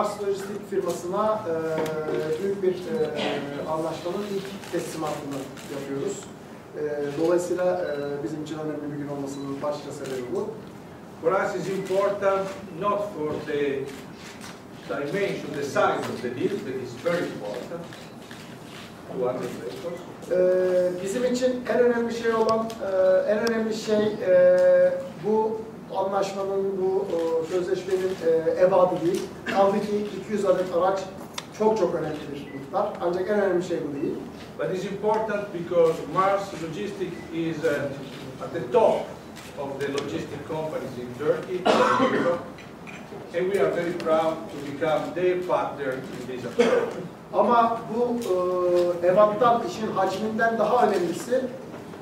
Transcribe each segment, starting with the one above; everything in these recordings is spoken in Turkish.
Mars Lojistik firmasına e, büyük bir e, anlaşmanın ilk teslimatını yapıyoruz. E, dolayısıyla e, bizim için önemli bir gün olmasının başlıca sebebi bu. For us, it's important not for the dimension, the size of the deal, but it's very important. 200 vehicles. E, bizim için en önemli şey olan, e, en önemli şey e, anlaşmanın, bu e, sözleşmenin e, ebadı değil. Kaldı ki 200 adet araç çok çok önemli bir miktar. Ancak en önemli şey bu değil. But it's important because Mars Logistics is uh, at the top of the logistic companies in Turkey and Europe, and we are very proud to become their partner in this approach. Ama bu e, ebattan, işin hacminden daha önemlisi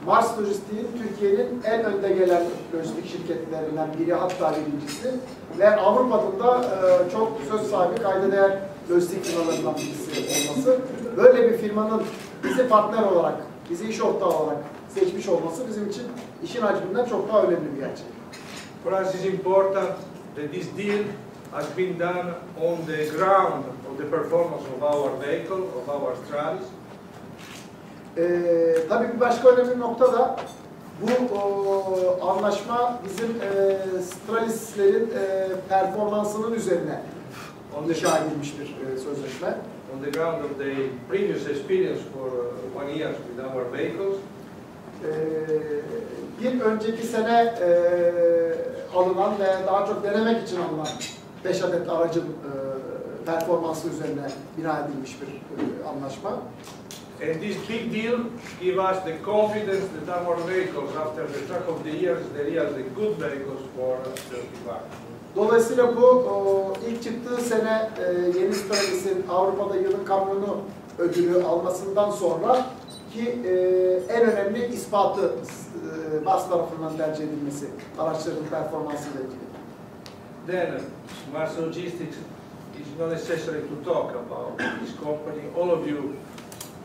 Mars Lojistik'in Türkiye'nin en önde gelen lojistik şirketlerinden biri hatta birincisi ve Avrupa'da da e, çok söz sahibi kayda değer lojistik firmalarından birisi olması. Böyle bir firmanın bizi partner olarak, bizi iş ortağı olarak seçmiş olması bizim için işin hacminden çok daha önemli bir gerçek. For us, it's important that this deal has been done on the ground of the performance of our vehicle, of our Stralis, Ee, tabii bir başka önemli nokta da bu o, anlaşma bizim e, Stralis'lerin e, performansının üzerine inşa edilmiş bir e, sözleşme. on the ground of the previous experience for uh, one year with our vehicles. Ee, bir önceki sene e, alınan ve daha çok denemek için alınan 5 adet aracın e, performansı üzerine bina edilmiş bir e, anlaşma. And this big deal give us the confidence that our vehicles, after the track of the years, they are the good vehicles for uh, 35. Dolayısıyla bu o, ilk çıktığı sene e, yeni Stralis'in Avrupa'da yılın kamyonu ödülü almasından sonra ki e, en önemli ispatı e, BAS tarafından tercih edilmesi araçların performansıyla ilgili. Then, Mars Logistics is not necessary to talk about this company. All of you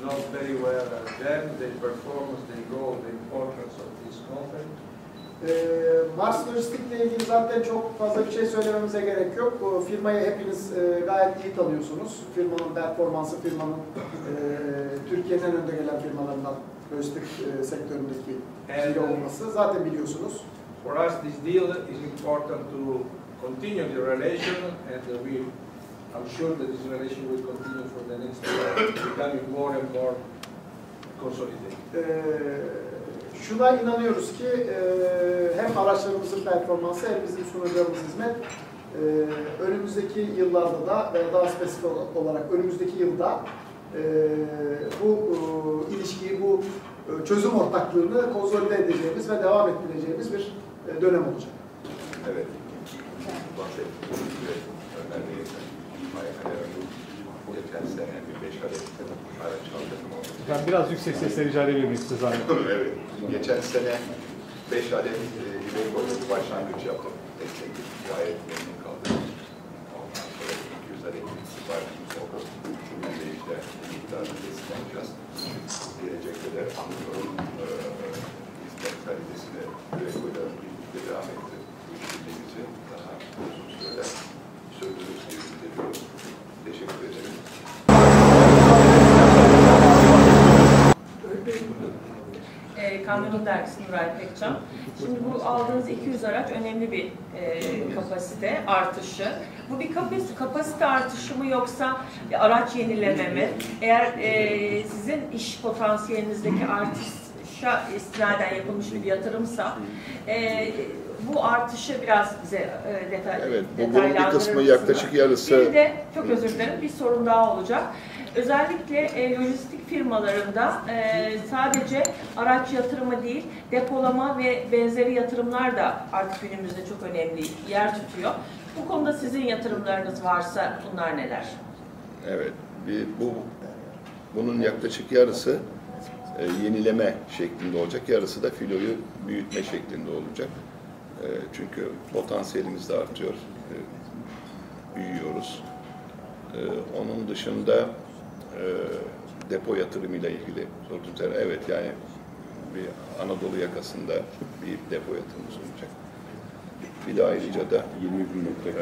know very well uh, them, their performance, their role, the importance of this company. E, Mars Lojistik ile ilgili zaten çok fazla bir şey söylememize gerek yok. Bu firmayı hepiniz e, gayet iyi tanıyorsunuz. Firmanın performansı, firmanın e, Türkiye'nin en önde gelen firmalarından lojistik e, sektöründeki biri olması zaten biliyorsunuz. For us, this deal is important to continue the relation, and we, I'm sure that this relation will continue for the next year, becoming more and more consolidated. Ee, şuna inanıyoruz ki e, hem araçlarımızın performansı hem bizim sunacağımız hizmet e, önümüzdeki yıllarda da ve daha spesifik olarak önümüzdeki yılda e, bu e, ilişkiyi, bu e, çözüm ortaklığını konsolide edeceğimiz ve devam ettireceğimiz bir e, dönem olacak. Evet. Bahsettiğiniz gibi Mayakalar'ın geçen sene bir beş adet aldırdım oldu. Ben biraz yüksek sesle rica edebilir size zahmet? evet. Geçen sene beş adet e, bir başlangıç yaptım. Destekli gayet memnun kaldım. Ondan sonra 200 adet siparişimiz oldu. Bugün de işte miktarını teslim alacağız. Gelecekte de Anadolu'nun e, hizmet kalitesini Iveco'yla birlikte devam etti. Bu işbirliğimizi daha uzun süreler sürdürürüz diye ümit ediyorum. Teşekkür ederim. E, Kamyonun dergisi Nuray Pekcan. Şimdi bu aldığınız 200 araç önemli bir e, kapasite artışı. Bu bir kapasite, kapasite artışı mı yoksa bir araç yenileme mi? Eğer e, sizin iş potansiyelinizdeki artışa istinaden yapılmış bir yatırımsa e, bu artışı biraz bize e, detay, Evet, bu- bunun bir detaylandırır kısmı yaklaşık yarısı- Bir de çok özür dilerim bir sorun daha olacak. Özellikle e, lojistik firmalarında e, sadece araç yatırımı değil, depolama ve benzeri yatırımlar da artık günümüzde çok önemli yer tutuyor. Bu konuda sizin yatırımlarınız varsa bunlar neler? Evet, bir, bu bunun yaklaşık yarısı e, yenileme şeklinde olacak, yarısı da filoyu büyütme şeklinde olacak. E, çünkü potansiyelimiz de artıyor, e, büyüyoruz. E, onun dışında e, depo yatırımıyla ilgili sorduğunuz yer, evet yani bir Anadolu yakasında bir depo yatırımımız olacak. Bir de ayrıca da e,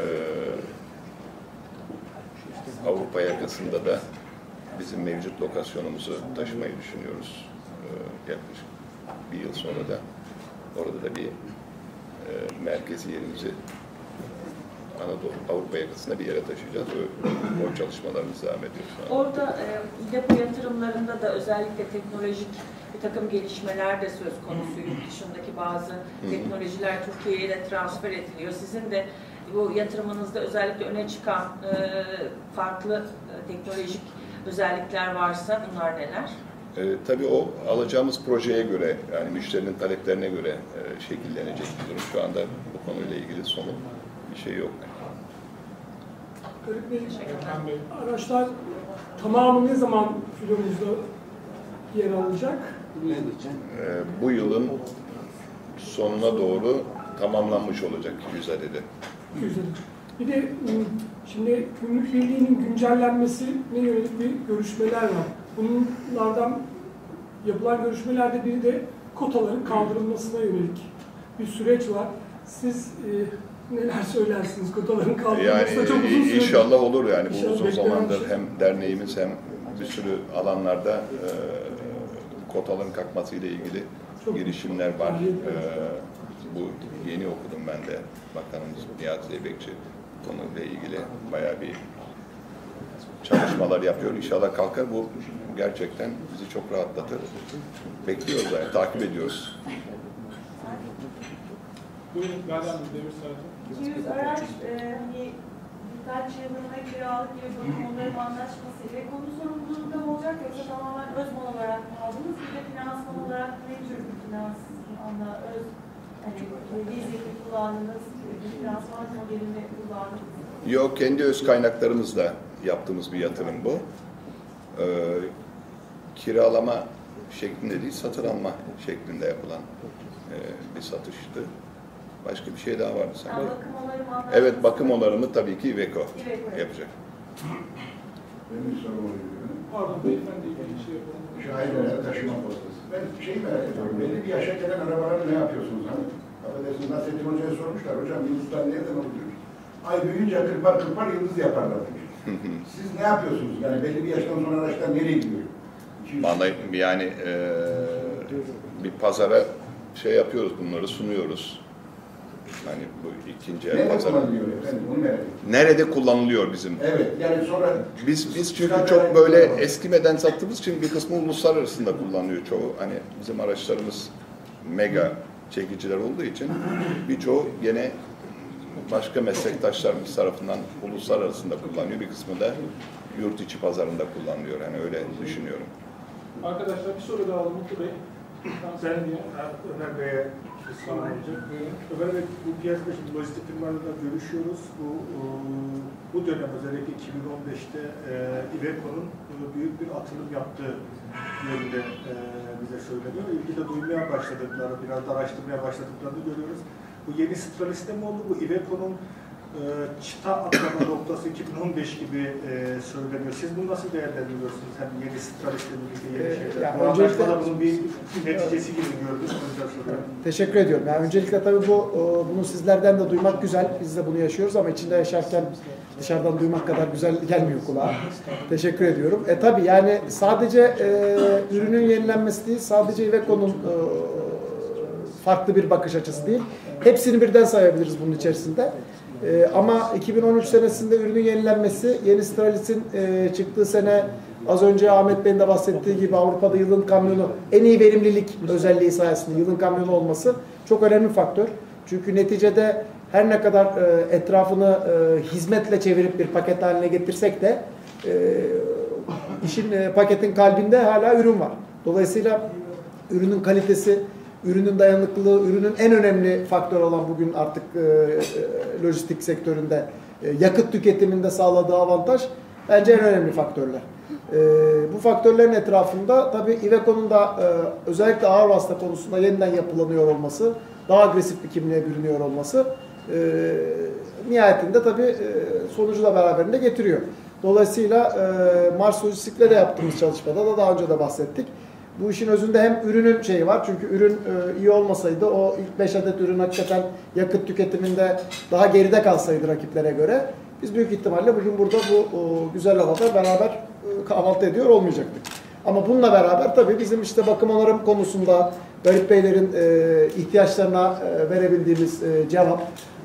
Avrupa yakasında da bizim mevcut lokasyonumuzu taşımayı düşünüyoruz. E, yaklaşık bir yıl sonra da orada da bir e, merkezi yerimizi Anadolu, Avrupa yakasında bir yere taşıyacağız. O, o çalışmalarımız devam ediyor şu an. Orada e, depo yatırımlarında da özellikle teknolojik bir takım gelişmeler de söz konusu. Yurt dışındaki bazı teknolojiler Türkiye'ye de transfer ediliyor. Sizin de bu yatırımınızda özellikle öne çıkan e, farklı e, teknolojik özellikler varsa bunlar neler? E, tabii o alacağımız projeye göre, yani müşterinin taleplerine göre e, şekillenecek bir durum. Şu anda bu konuyla ilgili somut bir şey yok. Garip Bey, araçlar tamamı ne zaman filomuzda yer alacak? E, bu yılın sonuna doğru tamamlanmış olacak 100 adedi. Güzel. Bir de ım, şimdi Gümrük Birliği'nin güncellenmesine yönelik bir görüşmeler var. Bunlardan yapılan görüşmelerde biri de kotaların kaldırılmasına yönelik bir süreç var. Siz e, neler söylersiniz kotaların kaldırılması da çok uzun Yani süre. inşallah olur yani bu İnşallah uzun zamandır şey. hem derneğimiz hem bir sürü alanlarda e, kotaların kalkması ile ilgili Çok girişimler var. E, bu yeni okudum ben de Bakanımız Nihat Zeybekçi konuyla ilgili bayağı bir çalışmalar yapıyor. İnşallah kalkar bu gerçekten bizi çok rahatlatır. Bekliyoruz yani takip ediyoruz. Buyurun Gazi Hanım, Demir Sarıcı. 200 araç e, hani birkaç yılına kiralık bir bakım onların anlaşması ve konu sorumluluğunda mı olacak yoksa tamamen öz mal olarak mı aldınız? Bir de finansman olarak ne tür bir finansmanla öz hani mi kullandınız, bir finansman modelini kullandınız? Yok, kendi öz kaynaklarımızla yaptığımız bir yatırım bu. Ee, kiralama şeklinde değil, satın alma şeklinde yapılan e, bir satıştı. Başka bir şey daha vardı Yani sanki. bakım onarım anlaşması. Evet, bakım onarımı tabii ki Iveco Iveco. yapacak. Benim bir sorum oluyor. Pardon beyefendi bir şey yapalım. Şahidelere taşıma postası. Ben şeyi merak ediyorum. Belli bir yaşa gelen arabaları ne yapıyorsunuz? Hani affedersiniz Nasrettin Hoca'ya sormuşlar. Hocam yıldızlar nereden oluyor? Ay büyüyünce kırpar kırpar yıldız yaparlar demiş. Siz ne yapıyorsunuz? Yani belli bir yaştan sonra araçlar nereye gidiyor? 200 Vallahi yani e, bir pazara şey yapıyoruz, bunları sunuyoruz. Hani bu ikinci el Nerede pazarı. kullanılıyor efendim? Bunu merak ediyorum. Nerede kullanılıyor bizim Evet yani sonra Biz biz çünkü çok böyle eskimeden sattığımız için bir kısmı uluslararasında kullanılıyor çoğu. Hani bizim araçlarımız mega çekiciler olduğu için birçoğu gene başka meslektaşlarımız tarafından uluslararasında kullanıyor. Bir kısmı da yurt içi pazarında kullanılıyor. Yani öyle düşünüyorum. Arkadaşlar bir soru daha alalım Mutlu Bey. Ben Ömer Bey'e olacak. Ömer Bey, bu piyasada şimdi lojistik firmalarla görüşüyoruz. Bu e, bu dönem özellikle 2015'te e, Iveco'nun büyük bir atılım yaptığı yönünde e, bize söyleniyor. İlgi de duymaya başladıkları, biraz da araştırmaya başladıklarını görüyoruz. Bu yeni straliste mi oldu? Bu Iveco'nun çıta atlama noktası 2015 gibi e, söyleniyor. Siz bunu nasıl değerlendiriyorsunuz? Hem yeni stralistle birlikte yeni Ee, şeyler. yani öncelikle- bunun bir neticesi gibi soruyorum. Teşekkür ediyorum. Yani öncelikle tabii bu e, bunu sizlerden de duymak güzel. Biz de bunu yaşıyoruz ama içinde yaşarken dışarıdan duymak kadar güzel gelmiyor kulağa. Teşekkür ediyorum. E tabii yani sadece e, ürünün yenilenmesi değil, sadece Iveco'nun e, farklı bir bakış açısı değil. Hepsini birden sayabiliriz bunun içerisinde. E, ama 2013 senesinde ürünün yenilenmesi, yeni Stralis'in e, çıktığı sene az önce Ahmet Bey'in de bahsettiği gibi Avrupa'da yılın kamyonu en iyi verimlilik özelliği sayesinde yılın kamyonu olması çok önemli faktör. Çünkü neticede her ne kadar e, etrafını e, hizmetle çevirip bir paket haline getirsek de e, işin e, paketin kalbinde hala ürün var. Dolayısıyla ürünün kalitesi, ürünün dayanıklılığı, ürünün en önemli faktör olan bugün artık e, e, lojistik sektöründe e, yakıt tüketiminde sağladığı avantaj bence en önemli faktörler. E, bu faktörlerin etrafında tabii Iveco'nun da e, özellikle ağır vasıta konusunda yeniden yapılanıyor olması, daha agresif bir kimliğe bürünüyor olması e, nihayetinde tabii e, sonucu da beraberinde getiriyor. Dolayısıyla e, Mars Lojistik'le de yaptığımız çalışmada da daha önce de bahsettik. Bu işin özünde hem ürünün şeyi var çünkü ürün e, iyi olmasaydı o ilk 5 adet ürün hakikaten yakıt tüketiminde daha geride kalsaydı rakiplere göre biz büyük ihtimalle bugün burada bu güzel havada beraber e, kahvaltı ediyor olmayacaktık. Ama bununla beraber tabii bizim işte bakım onarım konusunda Garip Beylerin e, ihtiyaçlarına verebildiğimiz cevap,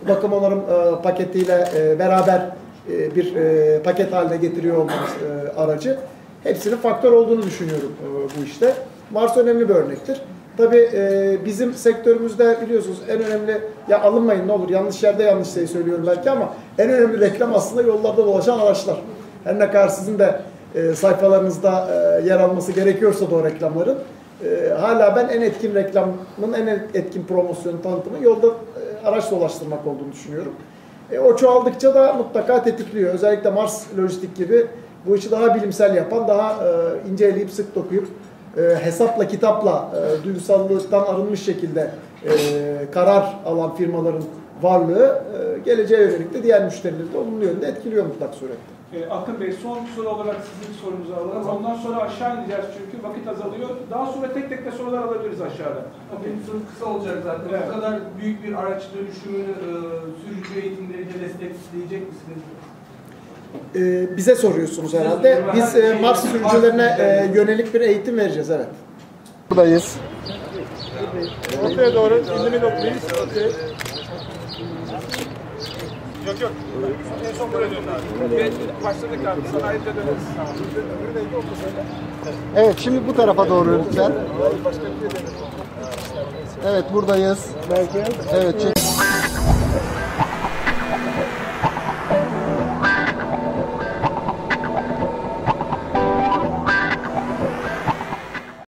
bakım onarım paketiyle beraber bir paket haline getiriyor olmamız aracı. Hepsinin faktör olduğunu düşünüyorum e, bu işte. Mars önemli bir örnektir. Tabii e, bizim sektörümüzde biliyorsunuz en önemli, ya alınmayın ne olur yanlış yerde yanlış şey söylüyorum belki ama en önemli reklam aslında yollarda dolaşan araçlar. Her ne kadar sizin de e, sayfalarınızda yer alması gerekiyorsa da o reklamların, hala ben en etkin reklamın, en etkin promosyonu, tanıtımı yolda araç dolaştırmak olduğunu düşünüyorum. E, o çoğaldıkça da mutlaka tetikliyor. Özellikle Mars Lojistik gibi bu işi daha bilimsel yapan, daha e, inceleyip sık dokuyup e, hesapla kitapla e, duygusallıktan arınmış şekilde e, karar alan firmaların varlığı e, geleceğe yönelik de diğer müşterileri de olumlu yönde etkiliyor mutlak surette. E, Akın Bey son soru olarak sizin sorunuzu alalım. Ondan sonra aşağı ineceğiz çünkü vakit azalıyor. Daha sonra tek tek de sorular alabiliriz aşağıda. Benim sorum kısa olacak zaten. Evet. Bu kadar büyük bir araç dönüşümünü e, sürücü eğitimleriyle destekleyecek misiniz? E, bize soruyorsunuz herhalde. Biz e, Mars sürücülerine e, yönelik bir eğitim vereceğiz, evet. Buradayız. Ortaya doğru indimi noktayız. Yok yok. En son buraya dönün abi. Başladık abi. Sanayide döneriz. Öbürü neydi? Orta söyle. Evet, şimdi bu tarafa doğru lütfen. Şey. Evet, buradayız. Evet, çek.